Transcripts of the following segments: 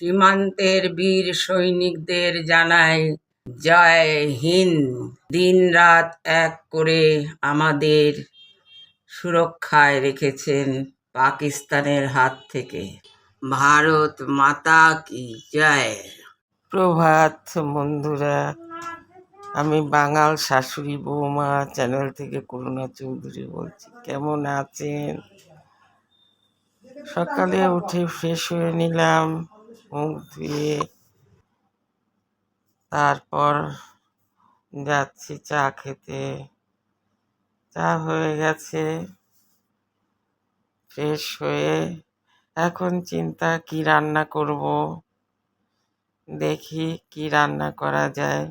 সীমান্তের বীর সৈনিকদের জানাই, জয় হিন্দ। দিন রাত এক করে আমাদের সুরক্ষায় রেখেছেন পাকিস্তানের হাত থেকে। ভারত মাতা কি জয়? প্রভাত বন্ধুরা, আমি বাঙাল শাশুড়ি বৌমা চ্যানেল থেকে করুণা চৌধুরী বলছি। কেমন আছেন? সকালে উঠে ফ্রেশ হয়ে নিলাম। মুখ ধুয়ে তারপর যাচ্ছি চা খেতে। চা হয়ে গেছে। ফ্রেশ হয়ে এখন চিন্তা কি রান্না করব? দেখি কি রান্না করা যায়।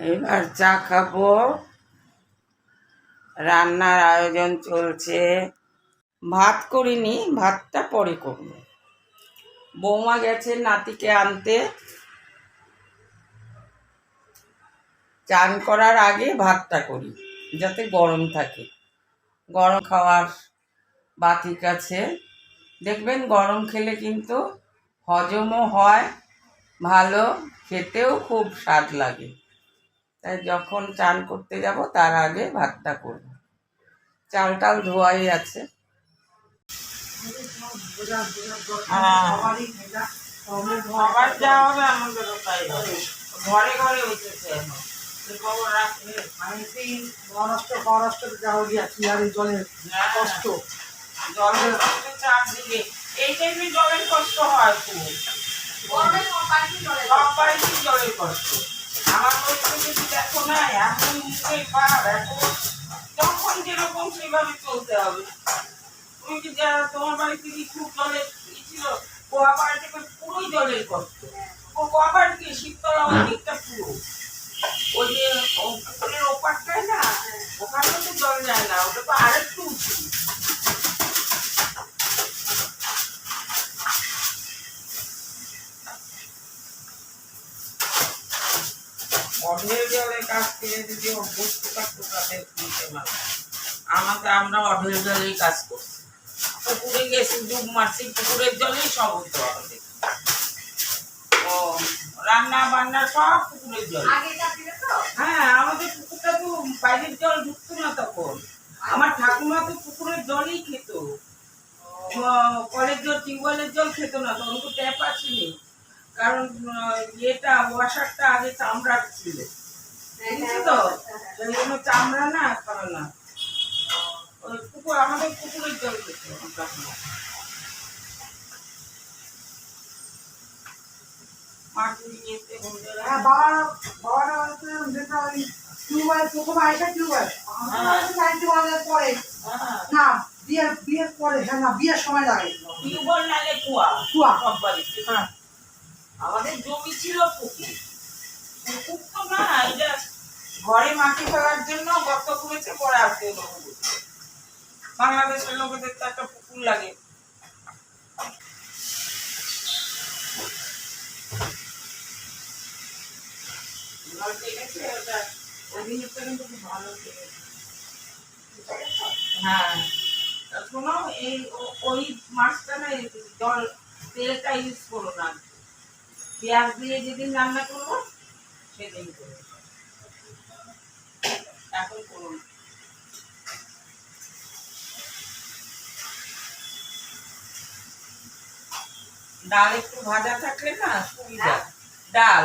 এবার চা খাব। রান্নার আয়োজন চলছে। ভাত করিনি, ভাতটা পরে করব। বৌমা গেছে নাতিকে আনতে। চান করার আগে ভাতটা করি, যাতে গরম থাকে। গরম খাওয়ার বাতিক আছে। দেখবেন গরম খেলে কিন্তু হজমও হয়, ভালো, খেতেও খুব স্বাদ লাগে। তাই যখন চান করতে যাব, তার আগে ভাতটা করব। চাল টাল ধোয়াই আছে হ্যাঁ। আবার যা হবে আমাদেরও তাই ঘরে ঘরে উঠেছে এখন। সে খবর রাখবে। মহারাষ্ট্র মহারাষ্ট্র যা গিয়েছি আর জলের হ্যাঁ। কষ্ট জলের চারদিকে এই টাইমে জলের কষ্ট হয় খুব সব জলের কষ্ট আমার যদি দেখো না এখন মুখে পার এখন সেভাবে চলতে হবে। তুমি কি তোমার বাড়িতে জলের ছিল? বাড়িতে পুরোই জলের কষ্ট। ও শীততলা ওই পুরো। ওই যে পুকুরের ওপারটায় না, ওখানেও তো জল যায় না, ওটা তো আরেকটু উঁচু। অঢেল জলের কাজ থেকে যদি অভ্যস্ত থাকতো তাদের আমাকে আমরা অঢেল জলেই কাজ করছি। পুকুরে গেছি ডুব মারছি পুকুরের জলেই সব হতো আমাদের। ও রান্না বান্না সব পুকুরের জল। হ্যাঁ আমাদের পুকুরটা তো বাইরের জল ঢুকতো না তখন আমার ঠাকুমা তো পুকুরের জলই খেত আহ, কলের জল টিউবওয়েলের জল খেত না তখন তো ট্যাপ আসেনি কারণ আহ, ইয়েটা ওয়াশারটা আগে চামড়ার ছিল বুঝলি তো সেই জন্য চামড়া না খাবে না ওই পুকুর আমাদের পুকুরের জল খেত আমার ঠাকুমা। মাটির ইয়েতে বন্ধুরা হ্যাঁ বাবা হচ্ছে যেটা ওই টিউবওয়েল প্রথমে আইসা টিউবওয়েল। নাইনটি ওয়ানের পরে। হ্যাঁ। না বিয়ের বিয়ের পরে হ্যাঁ না বিয়ের সময় লাগে। টিউবওয়েল নালে কুয়া কুয়া। সব বাড়িতে হ্যাঁ। আমাদের জমি ছিল পুকুর। পুকুর তো না এটা ঘরে মাটি ফেলার জন্য গর্ত করেছে পরে আসতে বাংলাদেশের লোকেদের তো একটা পুকুর লাগে ভালো লেগেছে ওটা ওই জিনিসটা কিন্তু খুব ভালো লেগেছে হ্যাঁ। শোনো এই ওই মাছটা না জল তেলটা ইউজ করো না। পেঁয়াজ দিয়ে যেদিন রান্না করব সেদিন করো। এখন করো না। ডাল একটু ভাজা থাকলে না সুবিধা। ডাল।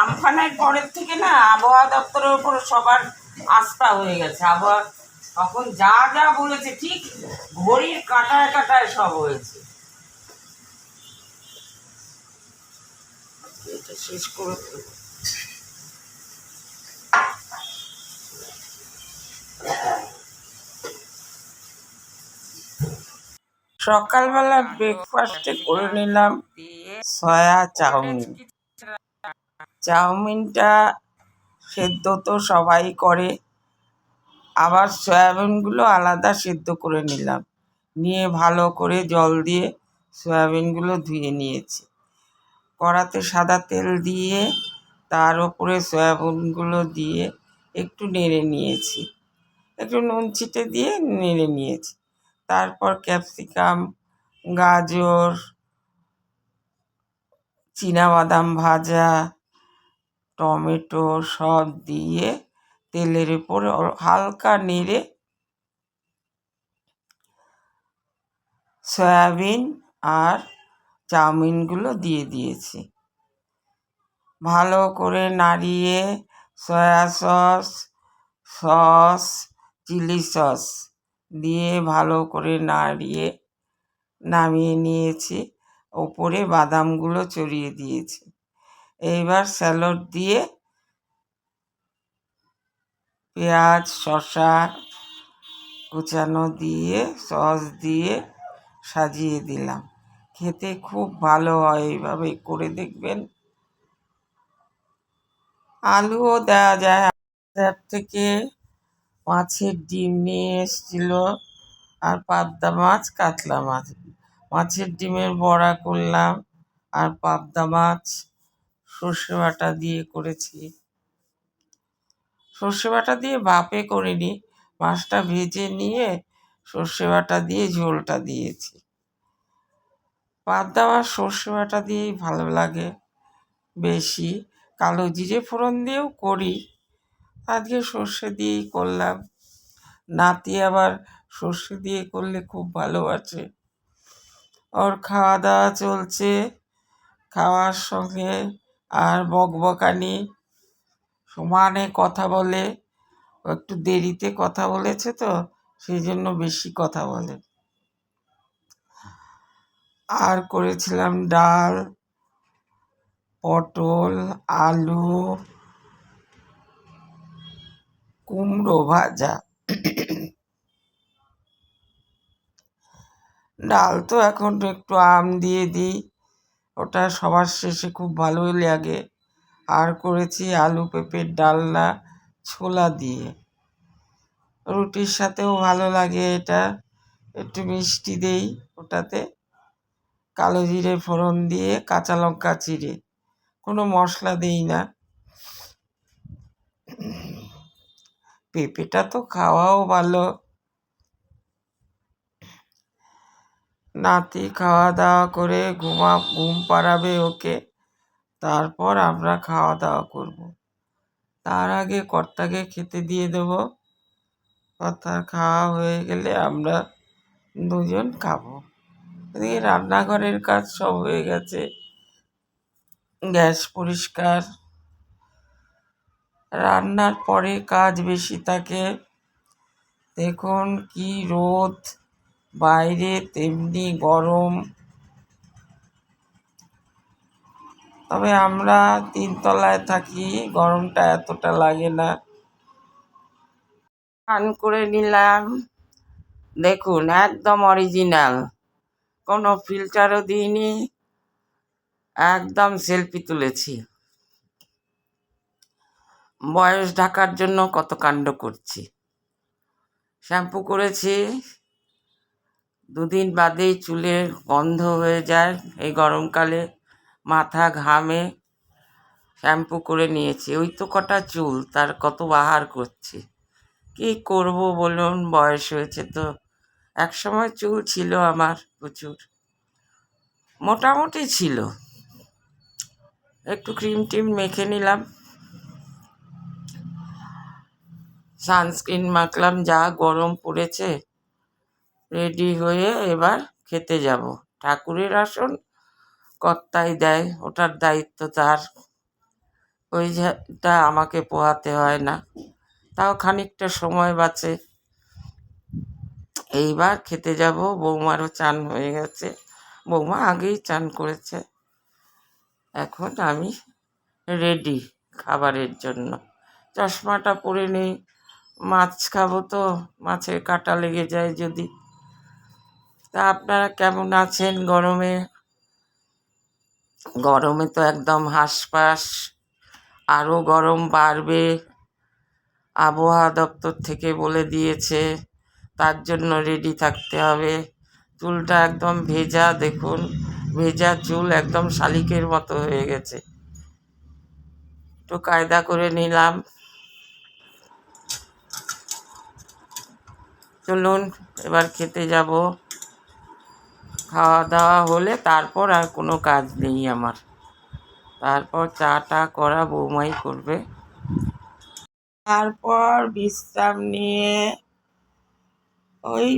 আমফানের পরের থেকে না আবহাওয়া দপ্তরের উপর সবার আস্থা হয়ে গেছে। আবহাওয়া তখন যা যা বলেছে, ঠিক ঘড়ির কাটায় কাটায় সব হয়েছে। শেষ করে সকালবেলা ব্রেকফাস্টে করে নিলাম। Soya chowmein. চাউমিনটা সেদ্ধ তো সবাই করে। আবার সয়াবিনগুলো আলাদা সেদ্ধ করে নিলাম। নিয়ে ভালো করে জল দিয়ে সয়াবিনগুলো ধুয়ে নিয়েছি। কড়াতে সাদা তেল দিয়ে তার উপরে সয়াবিনগুলো দিয়ে একটু নেড়ে নিয়েছি। একটু নুন ছিটে দিয়ে নেড়ে নিয়েছি। তারপর ক্যাপসিকাম, গাজর বাদাম ভাজা, টমেটো সব দিয়ে তেলের উপরে হালকা নেড়ে সয়াবিন আর চাউমিনগুলো দিয়ে দিয়েছি। ভালো করে নাড়িয়ে soya sauce sauce, chilli sauce দিয়ে ভালো করে নাড়িয়ে নামিয়ে নিয়েছি। ওপরে বাদামগুলো চড়িয়ে দিয়েছি। এইবার স্যালড দিয়ে পেঁয়াজ, শসা কুচানো দিয়ে, সস দিয়ে সাজিয়ে দিলাম। খেতে খুব ভালো হয় এইভাবে করে দেখবেন। আলুও দেওয়া যায়। থেকে মাছের ডিম নিয়ে এসেছিল আর পাবদা মাছ, কাতলা মাছ। মাছের ডিমের বড়া করলাম আর পাবদা মাছ সর্ষে বাটা দিয়ে করেছি। সর্ষে বাটা দিয়ে বাপে করিনি, মাছটা ভেজে নিয়ে সর্ষে বাটা দিয়ে ঝোলটা দিয়েছি। পাবদা মাছ সর্ষে বাটা দিয়েই ভালো লাগে বেশি। কালো জিরে ফোড়ন দিয়েও করি, আজকে সর্ষে দিয়েই করলাম। নাতি আবার সর্ষে দিয়ে করলে খুব ভালোবাসে। ওর খাওয়া দাওয়া চলছে। খাওয়ার সঙ্গে আর বকবকানি। সমানে কথা বলে। ও একটু দেরিতে কথা বলেছে তো সেই জন্য বেশি কথা বলে। আর করেছিলাম ডাল, পটল, আলু, কুমড়ো ভাজা। ডাল তো এখন একটু আম দিয়ে দিই। ওটা সবার শেষে খুব ভালোই লাগে। আর করেছি আলু পেঁপের ডালনা ছোলা দিয়ে। রুটির সাথেও ভালো লাগে এটা। একটু মিষ্টি দেই ওটাতে। কালো জিরে ফোড়ন দিয়ে কাঁচা লঙ্কা চিড়ে। কোনো মশলা দেই না। পেঁপেটা তো খাওয়াও ভালো। নাতি খাওয়া দাওয়া করে ঘুমা, ঘুম পাড়াবে ওকে। তারপর আমরা খাওয়া দাওয়া করব। তার আগে কর্তাকে খেতে দিয়ে দেব। কর্তার খাওয়া হয়ে গেলে আমরা দুজন খাব। এদিকে রান্নাঘরের কাজ সব হয়ে গেছে। গ্যাস পরিষ্কার। রান্নার পরে কাজ বেশি থাকে। দেখুন কি রোদ। বাইরে তেমনি গরম। তবে আমরা তিনতলায় থাকি, গরমটা এতটা লাগে না। স্নান করে নিলাম। দেখুন, একদম অরিজিনাল কোনো ফিল্টারও দিইনি। একদম সেলফি তুলেছি। বয়স ঢাকার জন্য কত কাণ্ড করছি। শ্যাম্পু করেছি। দুদিন বাদেই চুলের গন্ধ হয়ে যায়। এই গরমকালে মাথা ঘামে শ্যাম্পু করে নিয়েছি। ওই তো কটা চুল, তার কত বাহার করছি। কি করব বলুন, বয়স হয়েছে তো। এক সময় চুল ছিল আমার প্রচুর, মোটামুটি ছিল। একটু ক্রিম টিম মেখে নিলাম। সানস্ক্রিন মাখলাম, যা গরম পড়েছে। রেডি হয়ে এবার খেতে যাব। ঠাকুরের আসন কর্তাই দেয়, ওটার দায়িত্ব তার। ওই যেটা আমাকে পোহাতে হয় না। তাও খানিকটা সময় বাঁচে। এইবার খেতে যাব। বৌমারও চান হয়ে গেছে। বৌমা আগেই চান করেছে। এখন আমি রেডি খাবারের জন্য। চশমাটা পরে নেই। মাছ খাব তো, মাছের কাঁটা লেগে যায় যদি। তা আপনারা কেমন আছেন গরমে? গরমে তো একদম হাঁসফাঁস, আরও গরম বাড়বে, আবহাওয়া দপ্তর থেকে বলে দিয়েছে, তার জন্য রেডি থাকতে হবে। চুলটা একদম ভেজা, দেখুন, ভেজা চুল একদম শালিকের মতো হয়ে গেছে। একটু কায়দা করে নিলাম। চলুন, এবার খেতে যাব। খাওয়া দাওয়া হলে তারপর আর কোনো কাজ নেই আমার। তারপর চা টা করা বৌমাই করবে। তারপর বিশ্রাম নিয়ে ওই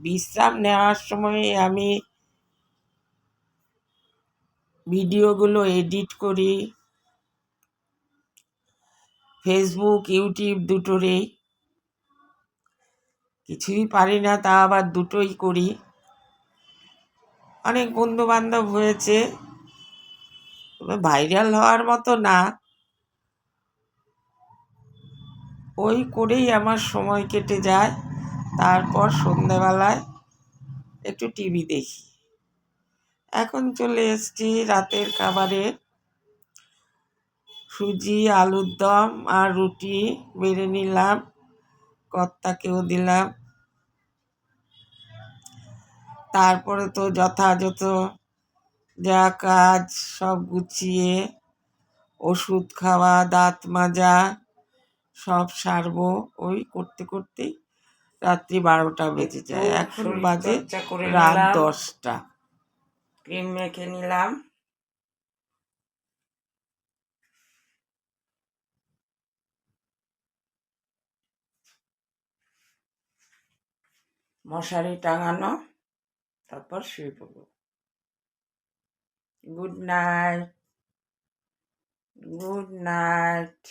বিশ্রাম নেওয়ার সময় আমি ভিডিওগুলো এডিট করি। ফেসবুক, ইউটিউব দুটোরেই। কিছুই পারি না, তা আবার দুটোই করি। অনেক বন্ধু বান্ধব হয়েছে ভাইরাল হওয়ার মতো না। ওই করেই আমার সময় কেটে যায়। তারপর সন্ধেবেলায় একটু টিভি দেখি। এখন চলে এসেছি রাতের খাবারে। সুজি, আলুর দম আর রুটি বেড়ে নিলাম। কর্তাকেও দিলাম। তারপরে তো যথাযথ যা কাজ সব গুছিয়ে ওষুধ খাওয়া দাঁত মাজা সব সারবো। ওই করতে করতেই রাত্রি বারোটা বেজে যায়। এখন বাজে রাত দশটা। ক্রিম মেখে নিলাম। মশারি টাঙানো। তারপর শুয়ে পড়বো গুড নাইট গুড নাইট